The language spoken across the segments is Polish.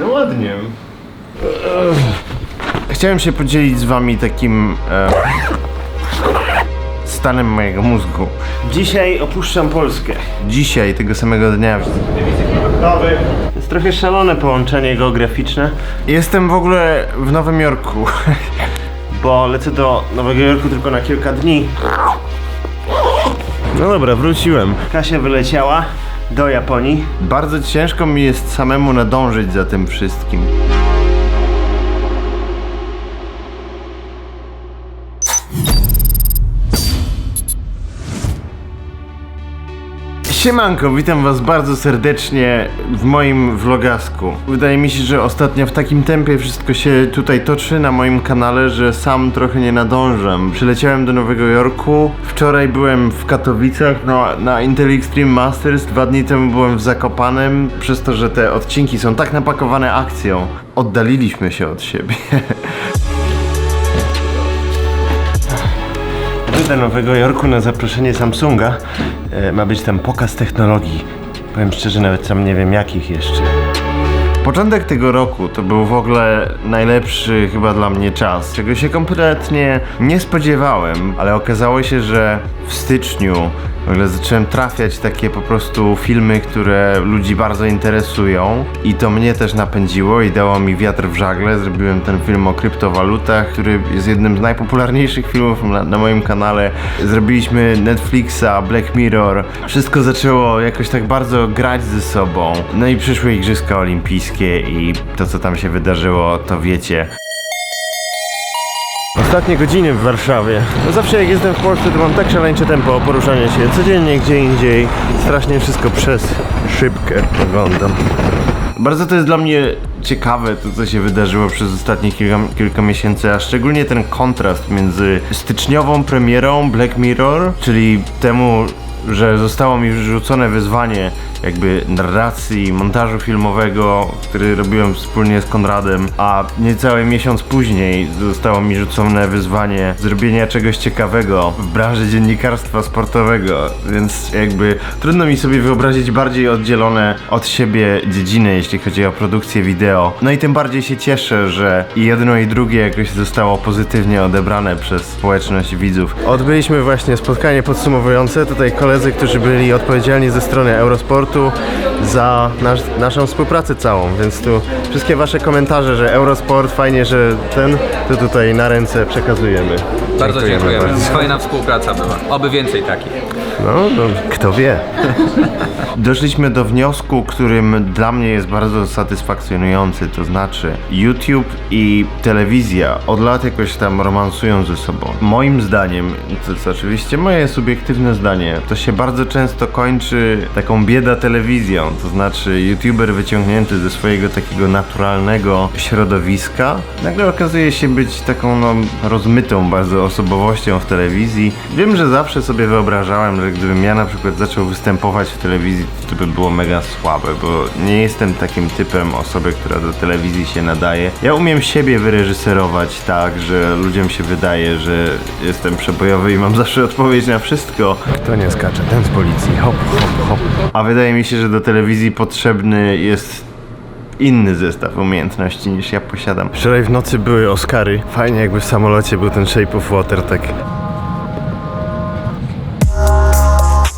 No ładnie. Chciałem się podzielić z wami takim e, stanem mojego mózgu. Dzisiaj opuszczam Polskę. Dzisiaj, tego samego dnia. To jest trochę szalone połączenie geograficzne. Jestem w ogóle w Nowym Jorku. Bo lecę do Nowego Jorku tylko na kilka dni. No dobra, wróciłem. Kasia wyleciała do Japonii. Bardzo ciężko mi jest samemu nadążyć za tym wszystkim. Siemanko, witam was bardzo serdecznie w moim vlogasku. Wydaje mi się, że ostatnio w takim tempie wszystko się tutaj toczy na moim kanale, że sam trochę nie nadążam. Przyleciałem do Nowego Jorku, wczoraj byłem w Katowicach no, na Intel Extreme Masters, dwa dni temu byłem w Zakopanem, przez to, że te odcinki są tak napakowane akcją. Oddaliliśmy się od siebie. do Nowego Jorku na zaproszenie Samsunga. E, ma być tam pokaz technologii. Powiem szczerze, nawet sam nie wiem jakich jeszcze. Początek tego roku to był w ogóle najlepszy chyba dla mnie czas, czego się kompletnie nie spodziewałem, ale okazało się, że w styczniu w ogóle zacząłem trafiać takie po prostu filmy, które ludzi bardzo interesują i to mnie też napędziło i dało mi wiatr w żagle. Zrobiłem ten film o kryptowalutach, który jest jednym z najpopularniejszych filmów na, na moim kanale. Zrobiliśmy Netflixa, Black Mirror. Wszystko zaczęło jakoś tak bardzo grać ze sobą. No i przyszły Igrzyska Olimpijskie i to co tam się wydarzyło, to wiecie. Ostatnie godziny w Warszawie. No zawsze jak jestem w Polsce, to mam tak szaleńcze tempo poruszania się. Codziennie gdzie indziej. Strasznie wszystko przez szybkę oglądam. Bardzo to jest dla mnie ciekawe, to co się wydarzyło przez ostatnie kilka, kilka miesięcy, a szczególnie ten kontrast między styczniową premierą Black Mirror, czyli temu, że zostało mi rzucone wyzwanie jakby narracji, montażu filmowego, który robiłem wspólnie z Konradem, a niecały miesiąc później zostało mi rzucone wyzwanie zrobienia czegoś ciekawego w branży dziennikarstwa sportowego, więc jakby trudno mi sobie wyobrazić bardziej oddzielone od siebie dziedziny, jeśli chodzi o produkcję wideo. No i tym bardziej się cieszę, że i jedno i drugie jakoś zostało pozytywnie odebrane przez społeczność widzów. Odbyliśmy właśnie spotkanie podsumowujące. Tutaj koledzy, którzy byli odpowiedzialni ze strony Eurosportu muito za nasz, naszą współpracę całą, więc tu wszystkie wasze komentarze, że Eurosport fajnie, że ten, to tutaj na ręce przekazujemy. Bardzo dziękujemy. bardzo. Fajna współpraca była. Oby więcej takich. No, no, kto wie. Doszliśmy do wniosku, którym dla mnie jest bardzo satysfakcjonujący, to znaczy YouTube i telewizja od lat jakoś tam romansują ze sobą. Moim zdaniem, to jest oczywiście moje subiektywne zdanie, to się bardzo często kończy taką bieda telewizją, to znaczy YouTuber wyciągnięty ze swojego takiego naturalnego środowiska, nagle okazuje się być taką no, rozmytą bardzo osobowością w telewizji. Wiem, że zawsze sobie wyobrażałem, że gdybym ja na przykład zaczął występować w telewizji, to by było mega słabe, bo nie jestem takim typem osoby, która do telewizji się nadaje. Ja umiem siebie wyreżyserować tak, że ludziom się wydaje, że jestem przebojowy i mam zawsze odpowiedź na wszystko. Kto nie skacze? Ten z policji. Hop, hop, hop. A wydaje mi się, że do telewizji potrzebny jest inny zestaw umiejętności niż ja posiadam. Wczoraj w nocy były Oscary. Fajnie jakby w samolocie był ten Shape of Water, tak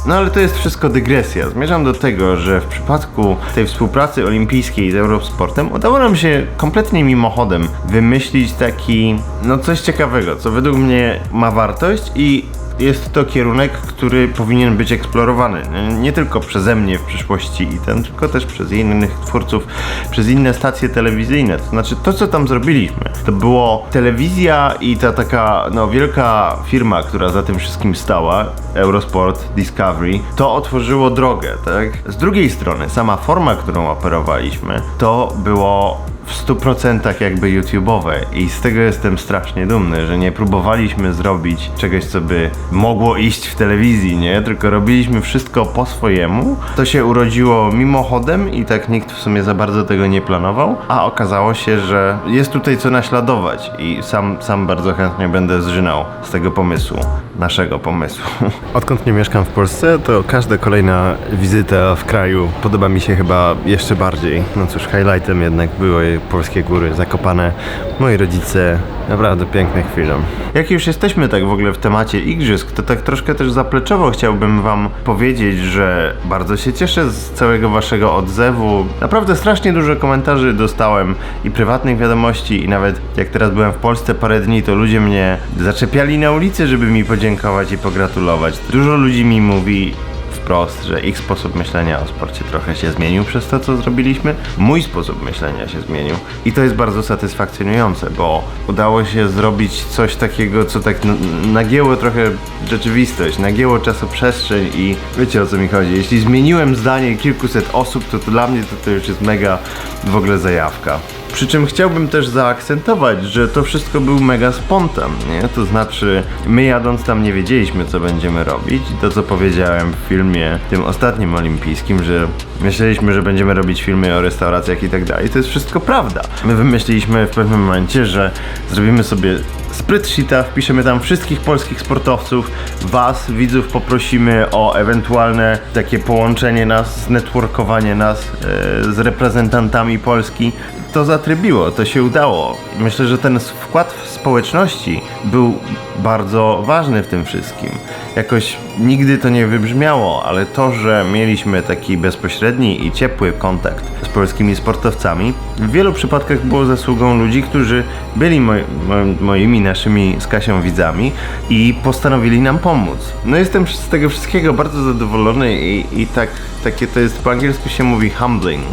No ale to jest wszystko dygresja. Zmierzam do tego, że w przypadku tej współpracy olimpijskiej z Eurosportem udało nam się kompletnie mimochodem wymyślić taki, no coś ciekawego, co według mnie ma wartość i jest to kierunek, który powinien być eksplorowany. Nie tylko przeze mnie w przyszłości i ten, tylko też przez innych twórców, przez inne stacje telewizyjne. To znaczy to, co tam zrobiliśmy, to było telewizja i ta taka no, wielka firma, która za tym wszystkim stała, Eurosport, Discovery, to otworzyło drogę, tak? Z drugiej strony, sama forma, którą operowaliśmy, to było w 100% jakby YouTube'owe i z tego jestem strasznie dumny, że nie próbowaliśmy zrobić czegoś, co by mogło iść w telewizji, nie? Tylko robiliśmy wszystko po swojemu. To się urodziło mimochodem i tak nikt w sumie za bardzo tego nie planował, a okazało się, że jest tutaj co naśladować i sam, sam bardzo chętnie będę zżynał z tego pomysłu, naszego pomysłu. Odkąd nie mieszkam w Polsce, to każda kolejna wizyta w kraju podoba mi się chyba jeszcze bardziej. No cóż, highlightem jednak były polskie góry, zakopane. Moi rodzice, naprawdę piękne chwile. Jak już jesteśmy tak w ogóle w temacie igrzysk, to tak troszkę też zapleczowo chciałbym wam powiedzieć, że bardzo się cieszę z całego waszego odzewu. Naprawdę strasznie dużo komentarzy dostałem i prywatnych wiadomości i nawet jak teraz byłem w Polsce parę dni, to ludzie mnie zaczepiali na ulicy, żeby mi podziękować i pogratulować. Dużo ludzi mi mówi, wprost, że ich sposób myślenia o sporcie trochę się zmienił przez to, co zrobiliśmy. Mój sposób myślenia się zmienił i to jest bardzo satysfakcjonujące, bo udało się zrobić coś takiego, co tak nagięło trochę rzeczywistość, nagięło czasoprzestrzeń i wiecie o co mi chodzi. Jeśli zmieniłem zdanie kilkuset osób, to, to dla mnie to, to już jest mega w ogóle zajawka. Przy czym chciałbym też zaakcentować, że to wszystko był mega spontan, nie? To znaczy, my jadąc tam nie wiedzieliśmy, co będziemy robić. I to, co powiedziałem w filmie, tym ostatnim olimpijskim, że myśleliśmy, że będziemy robić filmy o restauracjach i tak dalej, to jest wszystko prawda. My wymyśliliśmy w pewnym momencie, że zrobimy sobie spreadsheeta, wpiszemy tam wszystkich polskich sportowców, was, widzów poprosimy o ewentualne takie połączenie nas, networkowanie nas e, z reprezentantami Polski. To zatrybiło, to się udało. Myślę, że ten wkład w społeczności był bardzo ważny w tym wszystkim. Jakoś nigdy to nie wybrzmiało, ale to, że mieliśmy taki bezpośredni i ciepły kontakt z polskimi sportowcami, w wielu przypadkach było zasługą ludzi, którzy byli moi, moi, moimi, naszymi z Kasią widzami i postanowili nam pomóc. No jestem z tego wszystkiego bardzo zadowolony i, i tak, takie to jest, po angielsku się mówi humbling,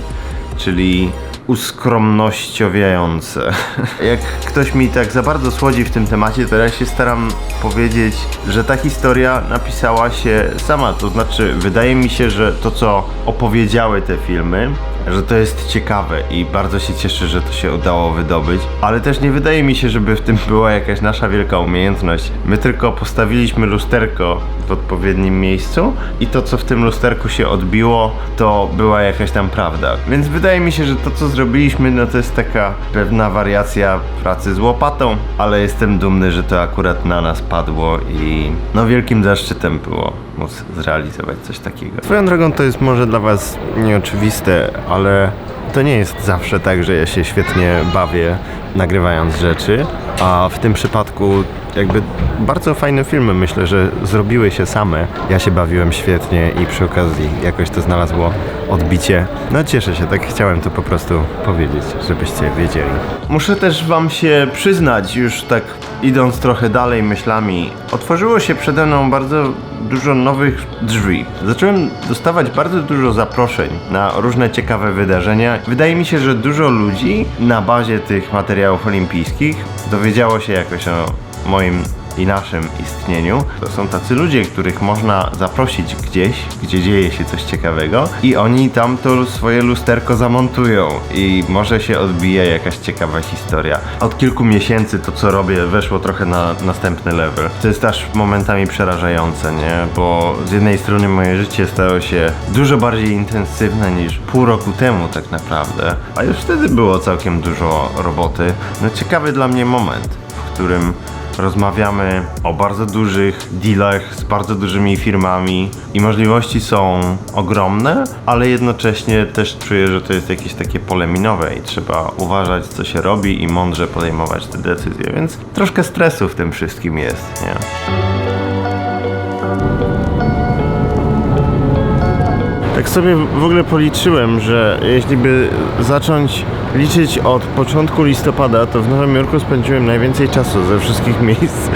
czyli uskromnościowiające. Jak ktoś mi tak za bardzo słodzi w tym temacie, to ja się staram powiedzieć, że ta historia napisała się sama. To znaczy, wydaje mi się, że to, co opowiedziały te filmy, że to jest ciekawe i bardzo się cieszę, że to się udało wydobyć, ale też nie wydaje mi się, żeby w tym była jakaś nasza wielka umiejętność. My tylko postawiliśmy lusterko w odpowiednim miejscu i to, co w tym lusterku się odbiło, to była jakaś tam prawda. Więc wydaje mi się, że to, co zrobiliśmy, no to jest taka pewna wariacja pracy z łopatą, ale jestem dumny, że to akurat na nas padło i no wielkim zaszczytem było móc zrealizować coś takiego. Swoją drogą to jest może dla Was nieoczywiste, ale to nie jest zawsze tak, że ja się świetnie bawię nagrywając rzeczy, a w tym przypadku jakby bardzo fajne filmy myślę, że zrobiły się same. Ja się bawiłem świetnie i przy okazji jakoś to znalazło odbicie. No cieszę się, tak chciałem to po prostu powiedzieć, żebyście wiedzieli. Muszę też wam się przyznać, już tak idąc trochę dalej myślami, otworzyło się przede mną bardzo dużo nowych drzwi. Zacząłem dostawać bardzo dużo zaproszeń na różne ciekawe wydarzenia. Wydaje mi się, że dużo ludzi na bazie tych materiałów olimpijskich dowiedziało się jakoś o moim i naszym istnieniu. To są tacy ludzie, których można zaprosić gdzieś, gdzie dzieje się coś ciekawego i oni tam to swoje lusterko zamontują i może się odbije jakaś ciekawa historia. Od kilku miesięcy to, co robię, weszło trochę na następny level. To jest aż momentami przerażające, nie? Bo z jednej strony moje życie stało się dużo bardziej intensywne niż pół roku temu tak naprawdę, a już wtedy było całkiem dużo roboty. No ciekawy dla mnie moment, w którym rozmawiamy o bardzo dużych dealach z bardzo dużymi firmami i możliwości są ogromne, ale jednocześnie też czuję, że to jest jakieś takie pole minowe i trzeba uważać, co się robi i mądrze podejmować te decyzje, więc troszkę stresu w tym wszystkim jest, nie? Tak sobie w ogóle policzyłem, że jeśli by zacząć liczyć od początku listopada, to w Nowym Jorku spędziłem najwięcej czasu ze wszystkich miejsc.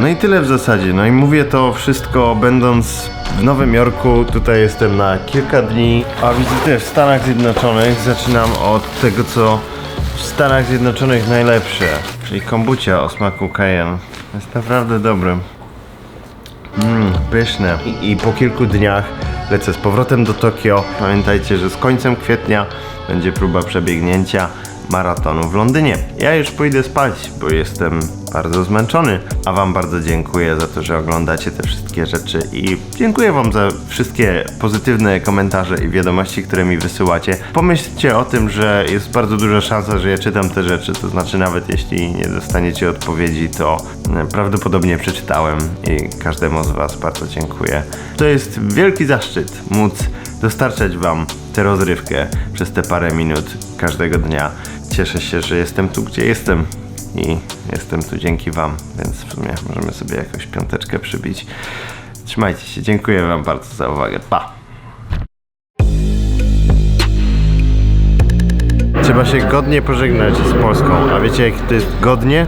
No i tyle w zasadzie. No i mówię to wszystko będąc w Nowym Jorku. Tutaj jestem na kilka dni, a wizytę w Stanach Zjednoczonych zaczynam od tego, co w Stanach Zjednoczonych najlepsze, czyli kombucia o smaku cayenne. Jest naprawdę dobry. Mmm, pyszne. I, I po kilku dniach lecę z powrotem do Tokio. Pamiętajcie, że z końcem kwietnia będzie próba przebiegnięcia. maratonu w Londynie. Ja już pójdę spać, bo jestem bardzo zmęczony, a Wam bardzo dziękuję za to, że oglądacie te wszystkie rzeczy i dziękuję Wam za wszystkie pozytywne komentarze i wiadomości, które mi wysyłacie. Pomyślcie o tym, że jest bardzo duża szansa, że ja czytam te rzeczy, to znaczy nawet jeśli nie dostaniecie odpowiedzi, to e, prawdopodobnie przeczytałem i każdemu z Was bardzo dziękuję. To jest wielki zaszczyt móc dostarczać Wam tę rozrywkę przez te parę minut każdego dnia. Cieszę się, że jestem tu, gdzie jestem i jestem tu dzięki Wam, więc w sumie możemy sobie jakąś piąteczkę przybić. Trzymajcie się, dziękuję Wam bardzo za uwagę. Pa! Trzeba się godnie pożegnać z Polską, a wiecie jak to jest godnie?